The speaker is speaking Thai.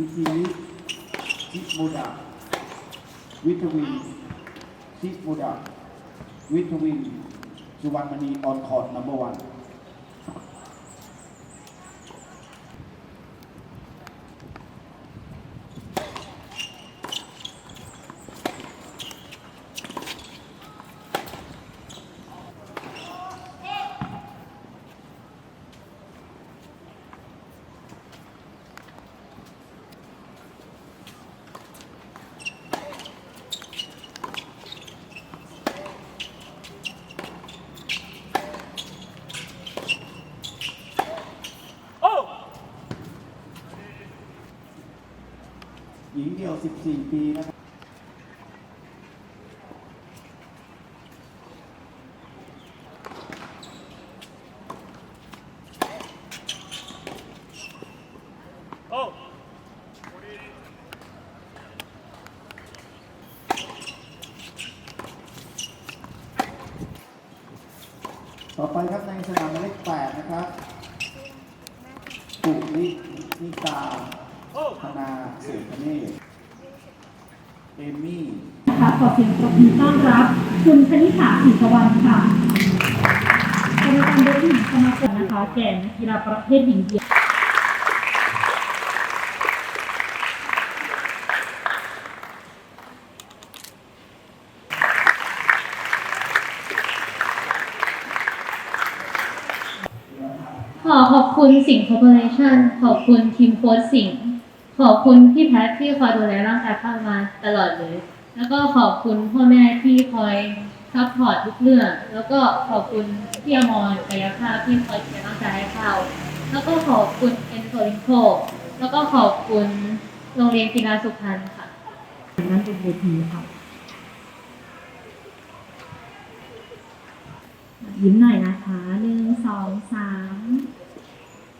พีซีลิชิโมดา วิทวินชิโมดา วิทวิน สุวรรณมณีออนคอร์ดนัมเบอร์วัน ห ญิงเดี่ยว 14 ปีนะครับต่อไปครับในสนามหมายเลข8นะครับปุรินิตา ธนาเศรษฐเนเอมี่นะคะขอเสียงปรบมือต้อนรับ คุณคณิษฐาศรีสวรรณค่ะกรรมการบริหารสมาคมนะคะแก่นักกีฬาประเภทหญิงเดียวขอขอบคุณสิงห์คอร์ปอเรชั่นขอบคุณทีมโค้ชสิงห์ ขอบคุณพี่แพทย์ที่คอยดูแลร่างกายข้ามาตลอดเลย แล้วก็ขอบคุณพ่อแม่ที่คอยซัพพอร์ตทุกเรื่อง แล้วก็ขอบคุณพี่อมรกายภาพที่คอยเชียร์ร่างกายให้เขาแล้วก็ขอบคุณเอ็นโซลินโคแล้วก็ขอบคุณโรงเรียนกีฬาสุพรรณค่ะนั้นเป็นเวทีค่ะยิ้มหน่อยนะคะหนึ่งสองสาม